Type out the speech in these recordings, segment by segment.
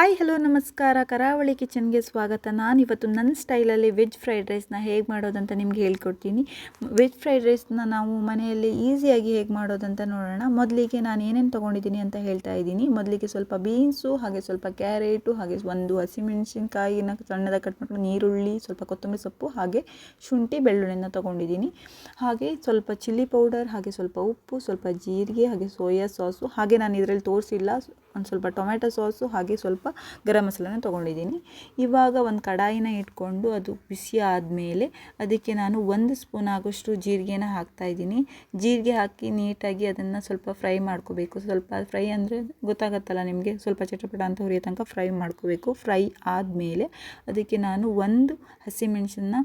Hi, hello, ನಮಸ್ಕಾರ. ಕರಾವಳಿ ಕಿಚನ್ಗೆ ಸ್ವಾಗತ. ನಾನು ಇವತ್ತು ನನ್ನ ಸ್ಟೈಲಲ್ಲಿ ವೆಜ್ ಫ್ರೈಡ್ ರೈಸ್ನ ಹೇಗೆ ಮಾಡೋದಂತ ನಿಮಗೆ ಹೇಳ್ಕೊಡ್ತೀನಿ. ವೆಜ್ ಫ್ರೈಡ್ ರೈಸ್ನ ನಾವು ಮನೆಯಲ್ಲಿ ಈಸಿಯಾಗಿ ಹೇಗೆ ಮಾಡೋದಂತ ನೋಡೋಣ. ಮೊದಲಿಗೆ ನಾನು ಏನೇನು ತೊಗೊಂಡಿದ್ದೀನಿ ಅಂತ ಹೇಳ್ತಾ ಇದ್ದೀನಿ. ಮೊದಲಿಗೆ ಸ್ವಲ್ಪ ಬೀನ್ಸು, ಹಾಗೆ ಸ್ವಲ್ಪ ಕ್ಯಾರೆಟು, ಹಾಗೆ ಒಂದು ಹಸಿಮೆಣಸಿನ್ಕಾಯಿನ ಸಣ್ಣದಾಗಿ ಕಟ್ ಮಾಡ್ಕೊಂಡು ನೀರುಳ್ಳಿ ಸ್ವಲ್ಪ ಕೊತ್ತಂಬರಿ ಸೊಪ್ಪು, ಹಾಗೆ ಶುಂಠಿ, ಬೆಳ್ಳುಳ್ಳಿನ ತೊಗೊಂಡಿದ್ದೀನಿ. ಹಾಗೆ ಸ್ವಲ್ಪ ಚಿಲ್ಲಿ ಪೌಡರ್, ಹಾಗೆ ಸ್ವಲ್ಪ ಉಪ್ಪು, ಸ್ವಲ್ಪ ಜೀರಿಗೆ, ಹಾಗೆ ಸೋಯಾ ಸಾಸು. ಹಾಗೆ ನಾನು ಇದರಲ್ಲಿ ತೋರಿಸಿಲ್ಲ. ಒಂದು ಸ್ವಲ್ಪ ಟೊಮೆಟೊ ಸಾಸು ಹಾಗೆ ಸ್ವಲ್ಪ ಗರಂ ಮಸಾಲನ ತೊಗೊಂಡಿದ್ದೀನಿ. ಇವಾಗ ಒಂದು ಕಡಾಯಿನ ಇಟ್ಕೊಂಡು ಅದು ಬಿಸಿ ಆದಮೇಲೆ ಅದಕ್ಕೆ ನಾನು ಒಂದು ಸ್ಪೂನ್ ಆಗೋಷ್ಟು ಜೀರಿಗೆನ ಹಾಕ್ತಾಯಿದ್ದೀನಿ ಜೀರಿಗೆ ಹಾಕಿ ನೀಟಾಗಿ ಅದನ್ನು ಸ್ವಲ್ಪ ಫ್ರೈ ಮಾಡ್ಕೋಬೇಕು. ಸ್ವಲ್ಪ ಫ್ರೈ ಅಂದರೆ ಗೊತ್ತಾಗತ್ತಲ್ಲ ನಿಮಗೆ? ಸ್ವಲ್ಪ ಚಟಪಟ ಅಂತ ಹುರಿಯೋ ತನಕ ಫ್ರೈ ಮಾಡ್ಕೋಬೇಕು. ಫ್ರೈ ಆದಮೇಲೆ ಅದಕ್ಕೆ ನಾನು ಒಂದು ಹಸಿಮೆಣಸನ್ನ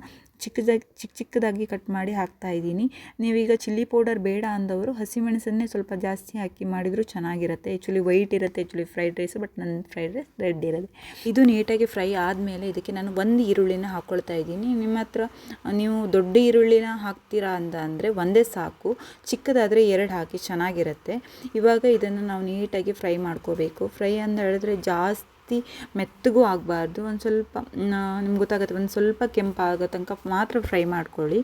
ಚಿಕ್ಕದಾಗಿ ಚಿಕ್ಕ ಚಿಕ್ಕದಾಗಿ ಕಟ್ ಮಾಡಿ ಹಾಕ್ತಾ ಇದ್ದೀನಿ. ನೀವೀಗ ಚಿಲ್ಲಿ ಪೌಡರ್ ಬೇಡ ಅಂದವರು ಹಸಿಮೆಣಸನ್ನೇ ಸ್ವಲ್ಪ ಜಾಸ್ತಿ ಹಾಕಿ ಮಾಡಿದರೂ ಚೆನ್ನಾಗಿರುತ್ತೆ. ಆ್ಯಕ್ಚುಲಿ ವೈಟ್ ಇರುತ್ತೆ ಆ್ಯಕ್ಚುಲಿ ಫ್ರೈಡ್ ರೈಸು ಬಟ್ ನನ್ನ ಫ್ರೈಡ್ ರೈಸ್ ರೆಡ್ ಇರೋದು. ಇದು ನೀಟಾಗಿ ಫ್ರೈ ಆದಮೇಲೆ ಇದಕ್ಕೆ ನಾನು ಒಂದು ಈರುಳ್ಳಿನ ಹಾಕ್ಕೊಳ್ತಾ ಇದ್ದೀನಿ. ನಿಮ್ಮ ಹತ್ರ, ನೀವು ದೊಡ್ಡ ಈರುಳ್ಳಿನ ಹಾಕ್ತೀರಾ ಅಂತ ಅಂದರೆ ಒಂದೇ ಸಾಕು. ಚಿಕ್ಕದಾದರೆ ಎರಡು ಹಾಕಿ ಚೆನ್ನಾಗಿರುತ್ತೆ. ಇವಾಗ ಇದನ್ನು ನಾವು ನೀಟಾಗಿ ಫ್ರೈ ಮಾಡ್ಕೋಬೇಕು. ಫ್ರೈ ಅಂತ ಹೇಳಿದ್ರೆ ಜಾಸ್ತಿ ಜಾಸ್ತಿ ಮೆತ್ತಗೂ ಆಗಬಾರ್ದು. ಒಂದು ಸ್ವಲ್ಪ ನಿಮ್ಗೆ ಗೊತ್ತಾಗುತ್ತೆ, ಒಂದು ಸ್ವಲ್ಪ ಕೆಂಪಾಗೋ ತನಕ ಮಾತ್ರ ಫ್ರೈ ಮಾಡ್ಕೊಳ್ಳಿ.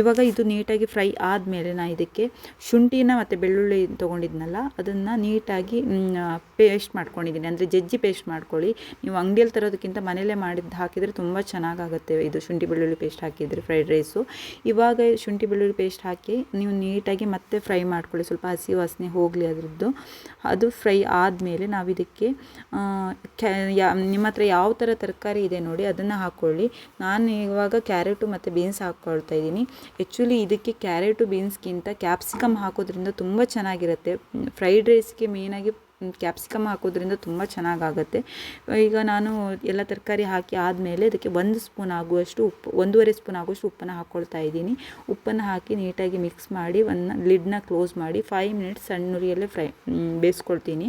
ಇವಾಗ ಇದು ನೀಟಾಗಿ ಫ್ರೈ ಆದಮೇಲೆ ನಾನು ಇದಕ್ಕೆ ಶುಂಠಿನ ಮತ್ತು ಬೆಳ್ಳುಳ್ಳಿ ತೊಗೊಂಡಿದ್ನಲ್ಲ, ಅದನ್ನು ನೀಟಾಗಿ ಪೇಸ್ಟ್ ಮಾಡ್ಕೊಂಡಿದ್ದೀನಿ. ಅಂದರೆ ಜಜ್ಜಿ ಪೇಸ್ಟ್ ಮಾಡ್ಕೊಳ್ಳಿ. ನೀವು ಅಂಗಡಿಯಲ್ಲಿ ತರೋದಕ್ಕಿಂತ ಮನೇಲೇ ಮಾಡಿದ್ದು ಹಾಕಿದರೆ ತುಂಬ ಚೆನ್ನಾಗಾಗುತ್ತೆ ಇದು ಶುಂಠಿ ಬೆಳ್ಳುಳ್ಳಿ ಪೇಸ್ಟ್ ಹಾಕಿದರೆ ಫ್ರೈಡ್ ರೈಸು. ಇವಾಗ ಶುಂಠಿ ಬೆಳ್ಳುಳ್ಳಿ ಪೇಸ್ಟ್ ಹಾಕಿ ನೀವು ನೀಟಾಗಿ ಮತ್ತೆ ಫ್ರೈ ಮಾಡ್ಕೊಳ್ಳಿ. ಸ್ವಲ್ಪ ಹಸಿ ವಾಸನೆ ಹೋಗಲಿ ಅದರದ್ದು. ಅದು ಫ್ರೈ ಆದಮೇಲೆ ನಾವು ಇದಕ್ಕೆ ಕ್ಯಾ ಯಾ, ನಿಮ್ಮ ಹತ್ರ ಯಾವ ಥರ ತರಕಾರಿ ಇದೆ ನೋಡಿ, ಅದನ್ನು ಹಾಕ್ಕೊಳ್ಳಿ ನಾನು ಇವಾಗ ಕ್ಯಾರೆಟು ಮತ್ತು ಬೀನ್ಸ್ ಹಾಕ್ಕೊಳ್ತಾ ಇದ್ದೀನಿ. ಆ್ಯಕ್ಚುಲಿ ಇದಕ್ಕೆ ಕ್ಯಾರೆಟು, ಬೀನ್ಸ್ಗಿಂತ ಕ್ಯಾಪ್ಸಿಕಮ್ ಹಾಕೋದ್ರಿಂದ ತುಂಬ ಚೆನ್ನಾಗಿರುತ್ತೆ. ಫ್ರೈಡ್ ರೈಸ್ಗೆ ಮೇಯ್ನಾಗಿ ಕ್ಯಾಪ್ಸಿಕಮ್ ಹಾಕೋದ್ರಿಂದ ತುಂಬ ಚೆನ್ನಾಗಾಗತ್ತೆ. ಈಗ ನಾನು ಎಲ್ಲ ತರಕಾರಿ ಹಾಕಿ ಆದಮೇಲೆ ಅದಕ್ಕೆ ಒಂದು ಸ್ಪೂನ್ ಆಗುವಷ್ಟು ಉಪ್ಪು, ಒಂದೂವರೆ ಸ್ಪೂನ್ ಆಗುವಷ್ಟು ಉಪ್ಪನ್ನು ಹಾಕ್ಕೊಳ್ತಾ ಇದ್ದೀನಿ. ಉಪ್ಪನ್ನು ಹಾಕಿ ನೀಟಾಗಿ ಮಿಕ್ಸ್ ಮಾಡಿ, ಒಂದು ಲಿಡ್ನ ಕ್ಲೋಸ್ ಮಾಡಿ ಫೈವ್ ಮಿನಿಟ್ಸ್ ಸಣ್ಣ ಉರಿಯಲ್ಲೇ ಫ್ರೈ ಬೇಯಿಸ್ಕೊಳ್ತೀನಿ.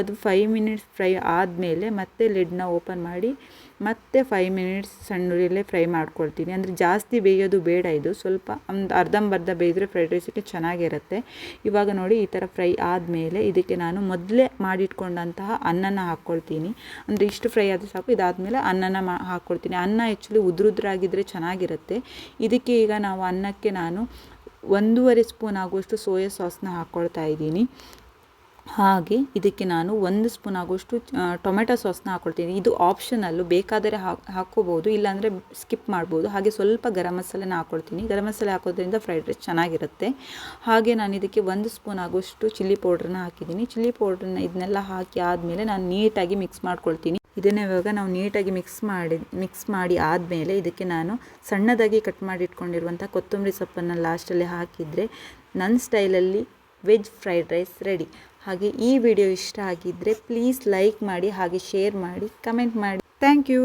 ಅದು ಫೈವ್ ಮಿನಿಟ್ಸ್ ಫ್ರೈ ಆದಮೇಲೆ ಮತ್ತೆ ಲಿಡ್ನ ಓಪನ್ ಮಾಡಿ ಮತ್ತೆ ಫೈವ್ ಮಿನಿಟ್ಸ್ ಸಣ್ಣ ಉರಿಯಲ್ಲೇ ಫ್ರೈ ಮಾಡ್ಕೊಳ್ತೀನಿ. ಅಂದರೆ ಜಾಸ್ತಿ ಬೇಯೋದು ಬೇಡ ಇದು. ಸ್ವಲ್ಪ ಒಂದು ಅರ್ಧಂಬರ್ಧ ಬೇಯಿದ್ರೆ ಫ್ರೈಡ್ ರೈಸಿಗೆ ಚೆನ್ನಾಗಿರುತ್ತೆ. ಇವಾಗ ನೋಡಿ ಈ ಥರ ಫ್ರೈ ಆದಮೇಲೆ ಇದಕ್ಕೆ ನಾನು ಮೊದಲೇ ಮಾಡಿಟ್ಕೊಂಡಂತಹ ಅನ್ನನ ಹಾಕ್ಕೊಳ್ತೀನಿ ಅಂದರೆ ಇಷ್ಟು ಫ್ರೈ ಆದರೆ ಸಾಕು. ಇದಾದಮೇಲೆ ಅನ್ನನ ಮಾ ಹಾಕ್ಕೊಳ್ತೀನಿ ಅನ್ನ ಆ್ಯಕ್ಚುಲಿ ಉದ್ರುದ್ರಾಗಿದ್ದರೆ ಚೆನ್ನಾಗಿರುತ್ತೆ. ಇದಕ್ಕೆ ಈಗ ನಾವು ಅನ್ನಕ್ಕೆ ನಾನು ಒಂದೂವರೆ ಸ್ಪೂನ್ ಆಗುವಷ್ಟು ಸೋಯಾ ಸಾಸ್ನ ಹಾಕ್ಕೊಳ್ತಾ ಇದ್ದೀನಿ. ಹಾಗೆ ಇದಕ್ಕೆ ನಾನು ಒಂದು ಸ್ಪೂನ್ ಆಗುವಷ್ಟು ಟೊಮೆಟೊ ಸಾಸ್ನ ಹಾಕ್ಕೊಳ್ತೀನಿ ಇದು ಆಪ್ಷನಲ್ಲು ಬೇಕಾದರೆ ಹಾಕ್ಕೋಬೋದು, ಇಲ್ಲಾಂದರೆ ಸ್ಕಿಪ್ ಮಾಡ್ಬೋದು. ಹಾಗೆ ಸ್ವಲ್ಪ ಗರಂ ಮಸಾಲೆನ ಹಾಕ್ಕೊಳ್ತೀನಿ ಗರಂ ಮಸಾಲೆ ಹಾಕೋದ್ರಿಂದ ಫ್ರೈಡ್ ರೈಸ್ ಚೆನ್ನಾಗಿರುತ್ತೆ. ಹಾಗೆ ನಾನು ಇದಕ್ಕೆ ಒಂದು ಸ್ಪೂನ್ ಆಗುವಷ್ಟು ಚಿಲ್ಲಿ ಪೌಡ್ರನ್ನ ಹಾಕಿದ್ದೀನಿ. ಚಿಲ್ಲಿ ಪೌಡ್ರನ್ನ ಇದನ್ನೆಲ್ಲ ಹಾಕಿ ಆದಮೇಲೆ ನಾನು ನೀಟಾಗಿ ಮಿಕ್ಸ್ ಮಾಡ್ಕೊಳ್ತೀನಿ. ಇದನ್ನ ಇವಾಗ ನಾವು ನೀಟಾಗಿ ಮಿಕ್ಸ್ ಮಾಡಿ ಮಿಕ್ಸ್ ಮಾಡಿ ಆದಮೇಲೆ ಇದಕ್ಕೆ ನಾನು ಸಣ್ಣದಾಗಿ ಕಟ್ ಮಾಡಿ ಇಟ್ಕೊಂಡಿರುವಂಥ ಕೊತ್ತಂಬರಿ ಸೊಪ್ಪನ್ನು ಲಾಸ್ಟಲ್ಲಿ ಹಾಕಿದರೆ ನನ್ನ ಸ್ಟೈಲಲ್ಲಿ ವೆಜ್ ಫ್ರೈಡ್ ರೈಸ್ ರೆಡಿ ಹಾಗೆ ಈ ವಿಡಿಯೋ ಇಷ್ಟ ಆಗಿದ್ದರೆ ಪ್ಲೀಸ್ ಲೈಕ್ ಮಾಡಿ ಹಾಗೆ ಶೇರ್ ಮಾಡಿ ಕಮೆಂಟ್ ಮಾಡಿ. Thank you